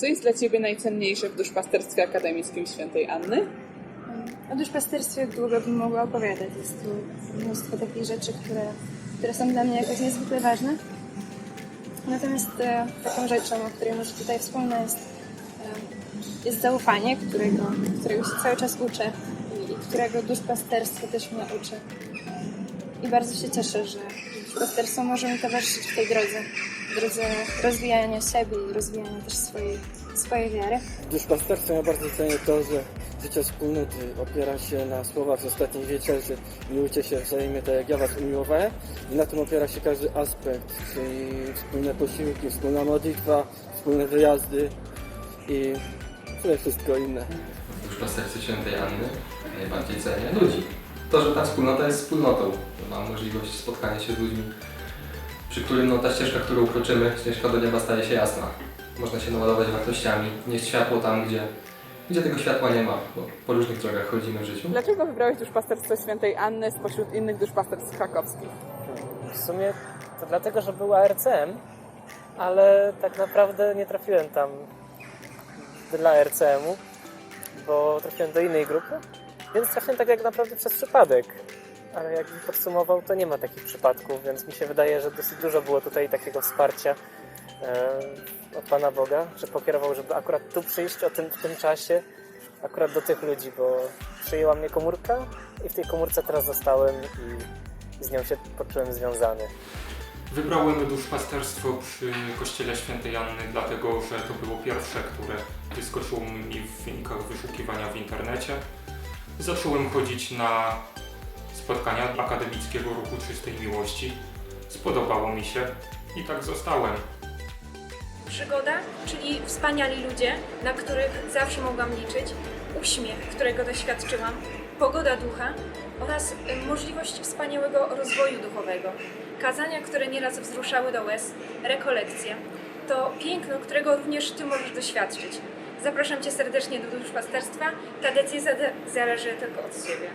Co jest dla Ciebie najcenniejsze w duszpasterstwie akademickim świętej Anny? O duszpasterstwie długo bym mogła opowiadać. Jest tu mnóstwo takich rzeczy, które, które są dla mnie jakoś niezwykle ważne. Natomiast e, taką rzeczą, o której może tutaj wspomnę, jest, e, jest zaufanie, którego, którego się cały czas uczę i, którego duszpasterstwo też mnie uczy. I bardzo się cieszę, że duszpasterstwo może mi towarzyszyć w tej drodze, w drodze rozwijania siebie i rozwijania też swojej, swojej wiary. W duszpasterstwie ja bardzo cenię to, że życie wspólnoty opiera się na słowach z ostatniej wieczerzy miłujcie się wzajemnie tak jak ja was umiłowałem i na tym opiera się każdy aspekt, czyli wspólne posiłki, wspólna modlitwa, wspólne wyjazdy i wszystko inne. w duszpasterstwie świętej Anny najbardziej cenię ludzi. To, że ta wspólnota jest wspólnotą, mam możliwość spotkania się z ludźmi, przy którym no, ta ścieżka, którą kroczymy, ścieżka do nieba staje się jasna. Można się naładować wartościami, nieść światło tam, gdzie, gdzie tego światła nie ma, bo po różnych drogach chodzimy w życiu. Dlaczego wybrałeś duszpasterstwo świętej Anny spośród innych duszpasterstw krakowskich? W sumie to dlatego, że była RCM, ale tak naprawdę nie trafiłem tam dla RCM-u, bo trafiłem do innej grupy, więc trafiłem tak jak naprawdę przez przypadek. Ale jakbym podsumował, to nie ma takich przypadków, więc mi się wydaje, że dosyć dużo było tutaj takiego wsparcia e, od Pana Boga, że pokierował, żeby akurat tu przyjść o tym, w tym czasie, akurat do tych ludzi, bo przyjęła mnie komórka i w tej komórce teraz zostałem i z nią się poczułem związany. Wybrałem duszpasterstwo przy kościele świętej Anny, dlatego że to było pierwsze, które wyskoczyło mi w wynikach wyszukiwania w internecie. Zacząłem chodzić na spotkania akademickiego ruchu czystej miłości. Spodobało mi się i tak zostałem. Przygoda, czyli wspaniali ludzie, na których zawsze mogłam liczyć, uśmiech, którego doświadczyłam, pogoda ducha oraz możliwość wspaniałego rozwoju duchowego, kazania, które nieraz wzruszały do łez, rekolekcje. To piękno, którego również Ty możesz doświadczyć. Zapraszam Cię serdecznie do duszpasterstwa. Ta decyzja de- zależy tylko od Ciebie.